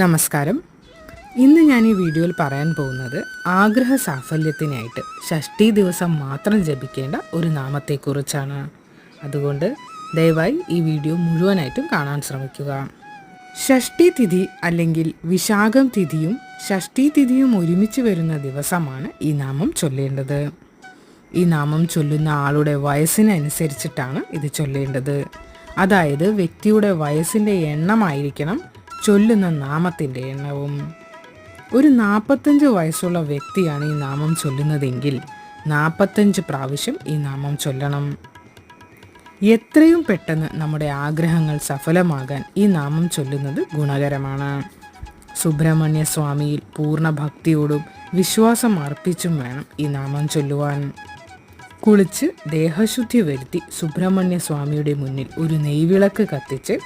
നമസ്കാരം. ഇന്ന് ഞാൻ ഈ വീഡിയോയിൽ പറയാൻ പോകുന്നത് ആഗ്രഹ സാഫല്യത്തിനായിട്ട് ഷഷ്ടി ദിവസം മാത്രം ജപിക്കേണ്ട ഒരു നാമത്തെക്കുറിച്ചാണ്. അതുകൊണ്ട് ദയവായി ഈ വീഡിയോ മുഴുവനായിട്ടും കാണാൻ ശ്രമിക്കുക. ഷഷ്ടി തിഥി അല്ലെങ്കിൽ വിശാഖം തിഥിയും ഷഷ്ടി തിഥിയും ഒരുമിച്ച് വരുന്ന ദിവസമാണ് ഈ നാമം ചൊല്ലേണ്ടത്. ഈ നാമം ചൊല്ലുന്ന ആളുടെ വയസ്സിനനുസരിച്ചിട്ടാണ് ഇത് ചൊല്ലേണ്ടത്. അതായത് വ്യക്തിയുടെ വയസ്സിന്റെ എണ്ണമായിരിക്കണം ചൊല്ലുന്ന നാമത്തിന്റെ എണ്ണവും. ഒരു നാൽപ്പത്തഞ്ച് വയസ്സുള്ള വ്യക്തിയാണ് ഈ നാമം ചൊല്ലുന്നതെങ്കിൽ നാൽപ്പത്തഞ്ച് പ്രാവശ്യം ഈ നാമം ചൊല്ലണം. എത്രയും പെട്ടെന്ന് നമ്മുടെ ആഗ്രഹങ്ങൾ സഫലമാകാൻ ഈ നാമം ചൊല്ലുന്നത് ഗുണകരമാണ്. സുബ്രഹ്മണ്യ സ്വാമിയിൽ പൂർണ ഭക്തിയോടും വിശ്വാസം അർപ്പിച്ചും വേണം ഈ നാമം ചൊല്ലുവാൻ. കുളിച്ച് ദേഹശുദ്ധി വരുത്തി സുബ്രഹ്മണ്യ സ്വാമിയുടെ മുന്നിൽ ഒരു നെയ്വിളക്ക് കത്തിച്ച്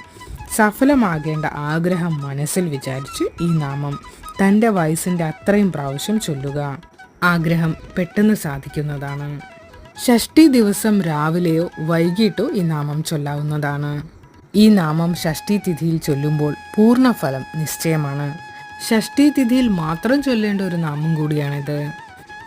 സഫലമാകേണ്ട ആഗ്രഹം മനസ്സിൽ വിചാരിച്ച് ഈ നാമം തന്റെ വയസ്സിന്റെ അത്രയും പ്രാവശ്യം ചൊല്ലുക. ആഗ്രഹം പെട്ടെന്ന് സാധിക്കുന്നതാണ്. ഷഷ്ടി ദിവസം രാവിലെയോ വൈകിട്ടോ ഈ നാമം ചൊല്ലാവുന്നതാണ്. ഈ നാമം ഷഷ്ടി തിഥിയിൽ ചൊല്ലുമ്പോൾ പൂർണഫലം നിശ്ചയമാണ്. ഷഷ്ടി തിഥിയിൽ മാത്രം ചൊല്ലേണ്ട ഒരു നാമം കൂടിയാണിത്.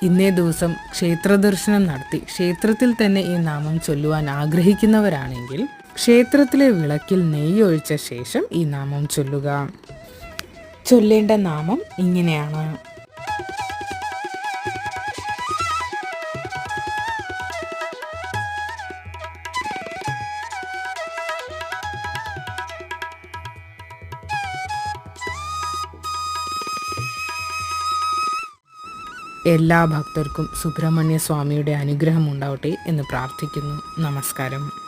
ഇന്നേ ദിവസം ക്ഷേത്രദർശനം നടത്തി ക്ഷേത്രത്തിൽ തന്നെ ഈ നാമം ചൊല്ലുവാൻ ആഗ്രഹിക്കുന്നവരാണെങ്കിൽ ക്ഷേത്രത്തിലെ വിളക്കിൽ നെയ്യൊഴിച്ച ശേഷം ഈ നാമം ചൊല്ലുക. ചൊല്ലേണ്ട നാമം ഇങ്ങനെയാണ്. എല്ലാ ഭക്തർക്കും സുബ്രഹ്മണ്യ സ്വാമിയുടെ അനുഗ്രഹം ഉണ്ടാവട്ടെ എന്ന് പ്രാർത്ഥിക്കുന്നു. നമസ്കാരം.